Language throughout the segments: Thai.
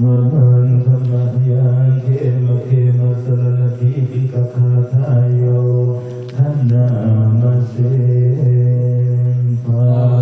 Mulan Thamadiyan Kema Kema Saranati Vikakata Ayo Hanna Masem Pai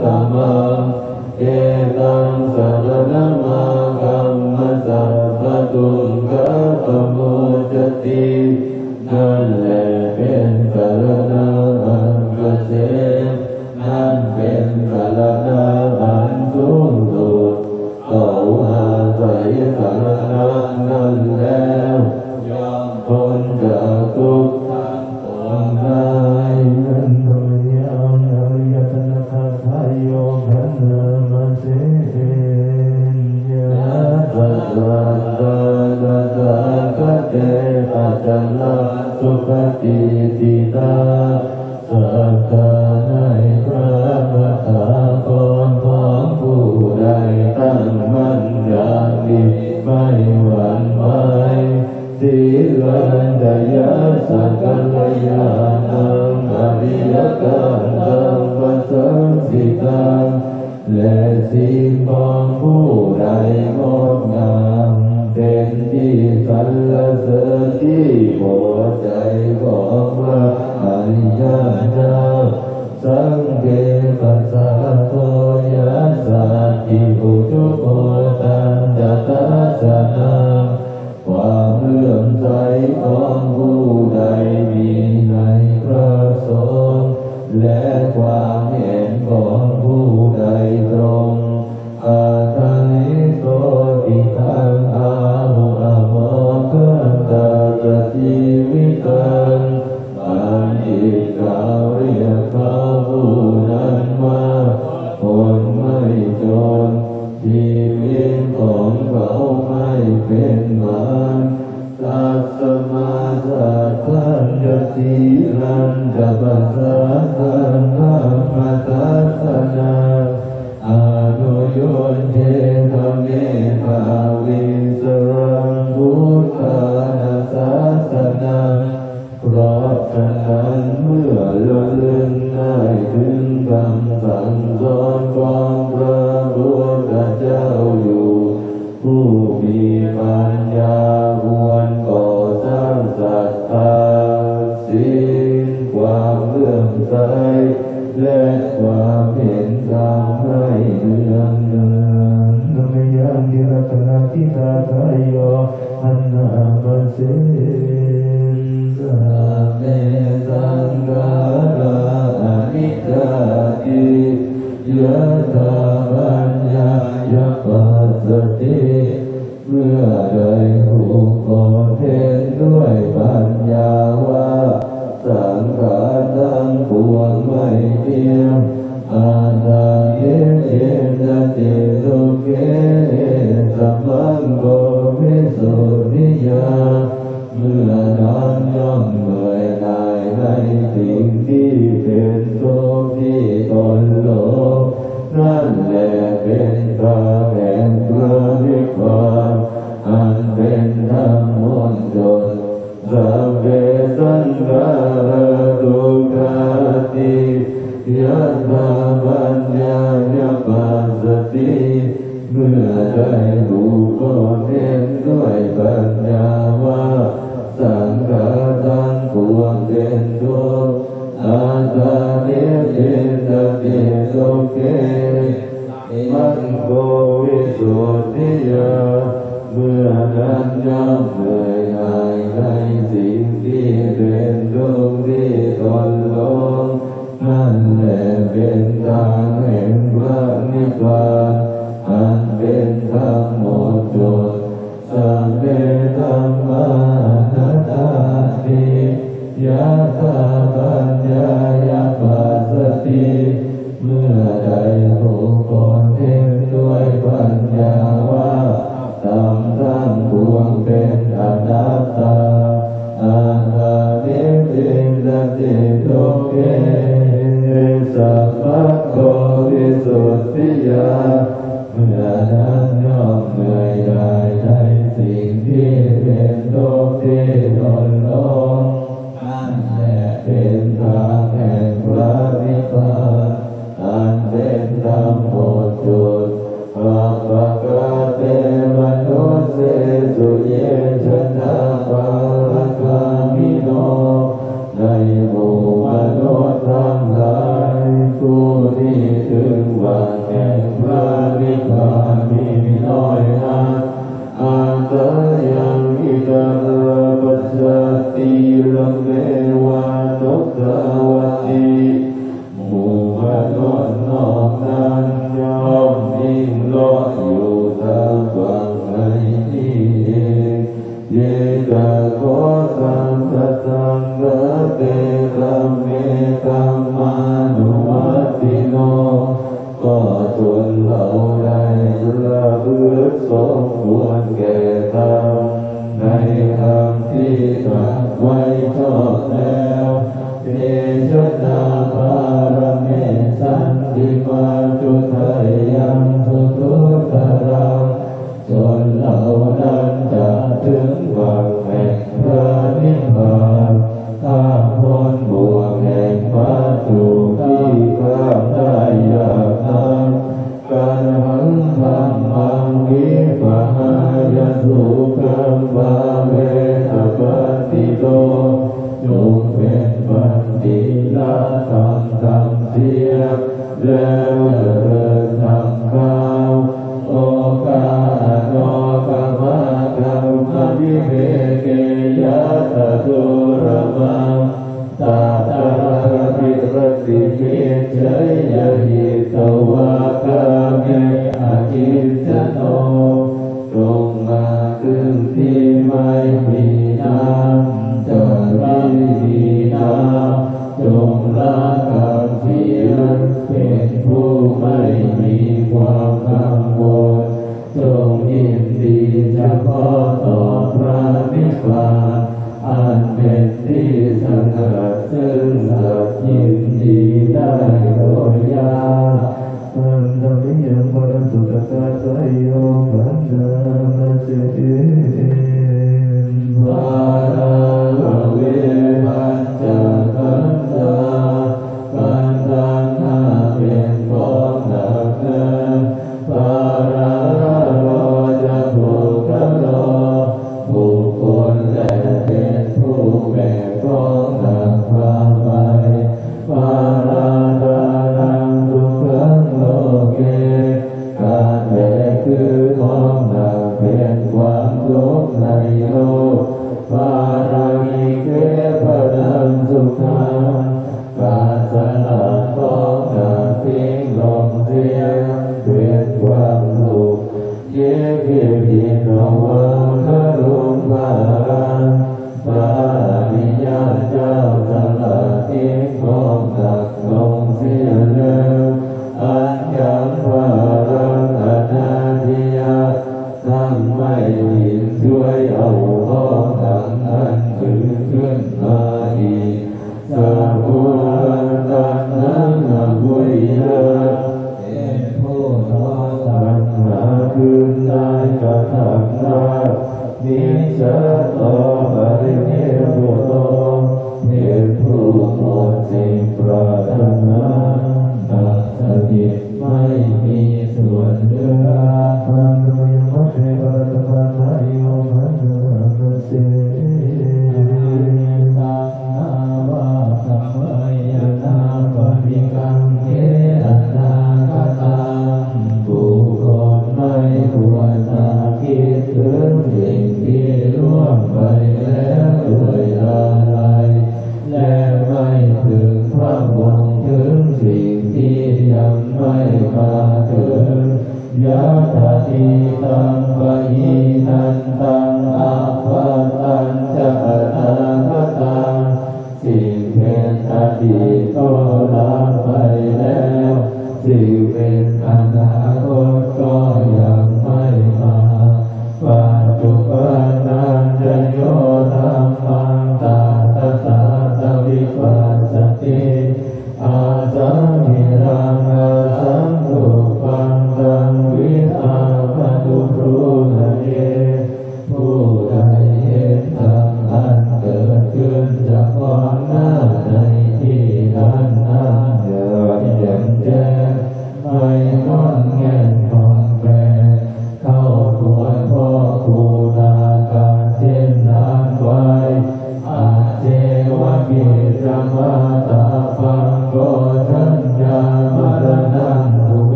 Dhamma สักัลยานังอริยกันังปัสสิตังและสิ่งของผู้ใดงดงามเป็นที่สรรเสริญที่หัวใจของพระอริยเจ้า สรพิตาทายโยอันนามสิสะพเพสังกาลาอนิจจติยะตาปัญญาญาปัสสติเมื่อใดรู้ก็เห็นด้วยปัญญาว่าสังขารทั้งปวงไม่เที่ยงอนัตต ยัตบาปัญญายาปัสสติเมื่อได้รู้ก็เน้นด้วยปัญญาว่าสังขารทั้ปวงเป็นทุกอาตาเนเจตติสุเกมันโกวิสุทธิยาเมื่อนั้นย่อ Govinda Sadhu Kamba.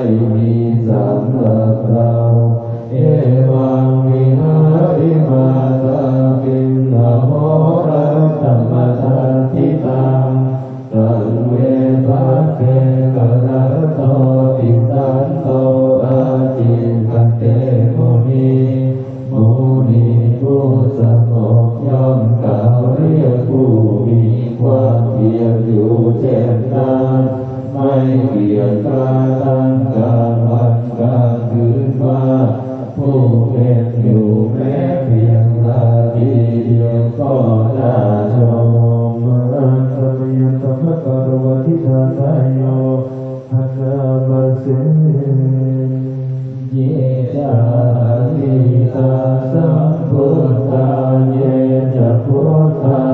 อมไม่มีส พุ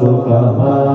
สุขมา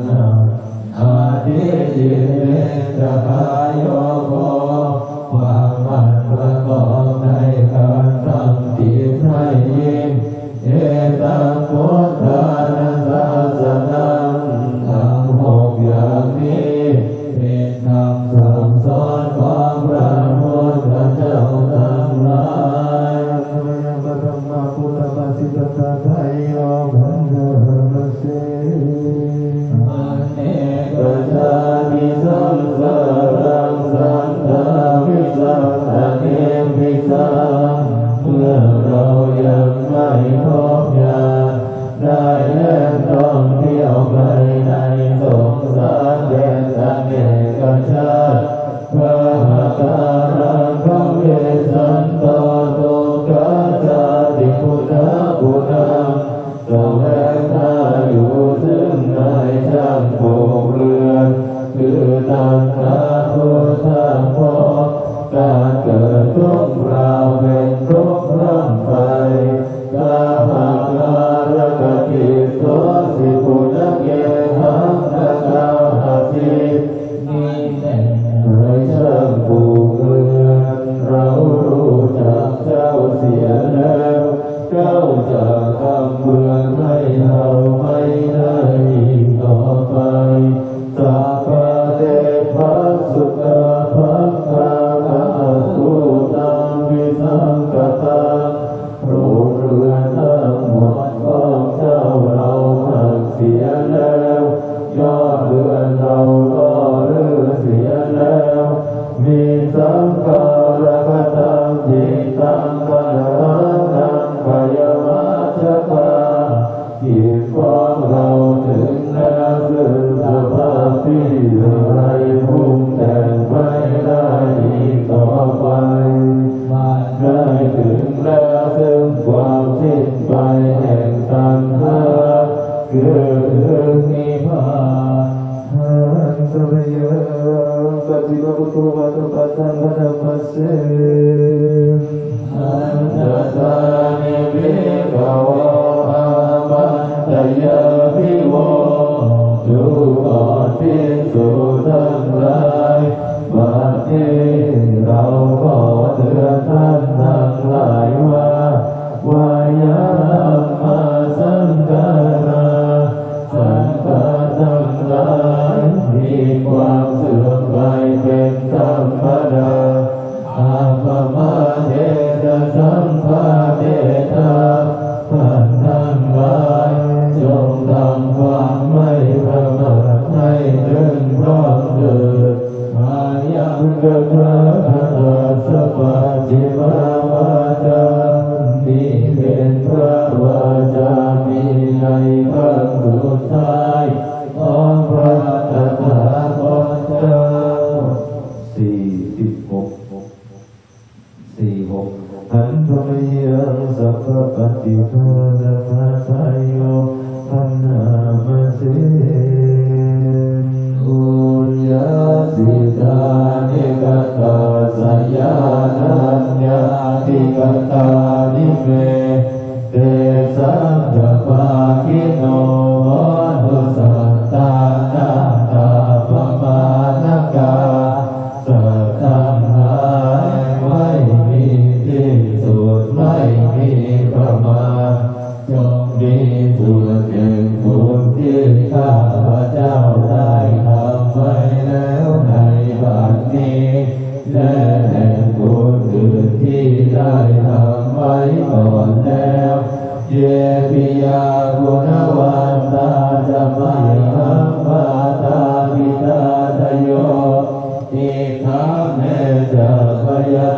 นสงัด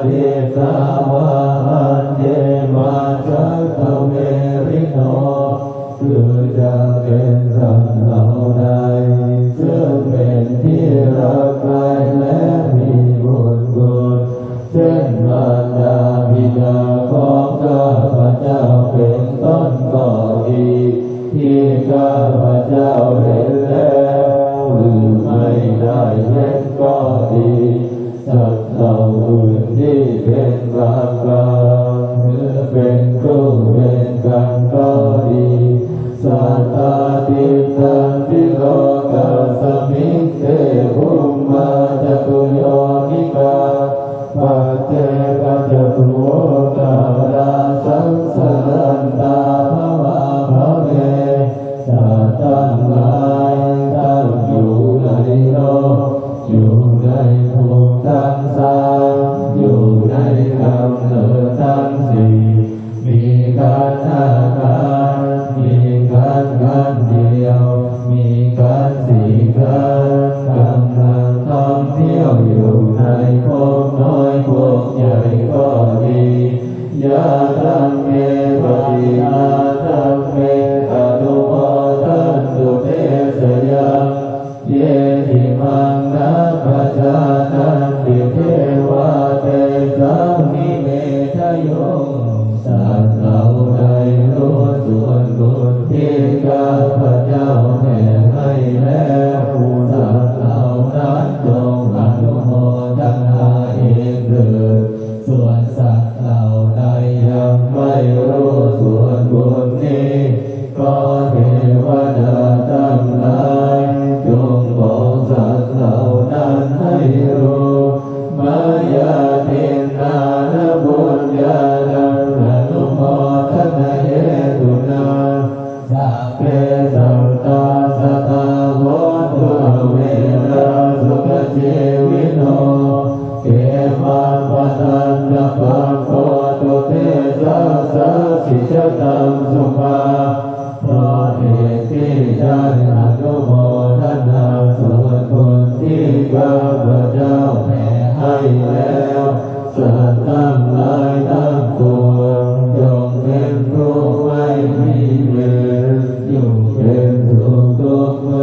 ติสาวะเจมาสัตเวริโนคือจะเป็นสัว์เหล่สื่งเป็นที่รัก ทั้งหลายตั้งอยู่ในโลกอยู่ในภูมิทั้งสา ส่วนสัตว์เหล่าใดยังไม่รู้ส่วนบุญ الله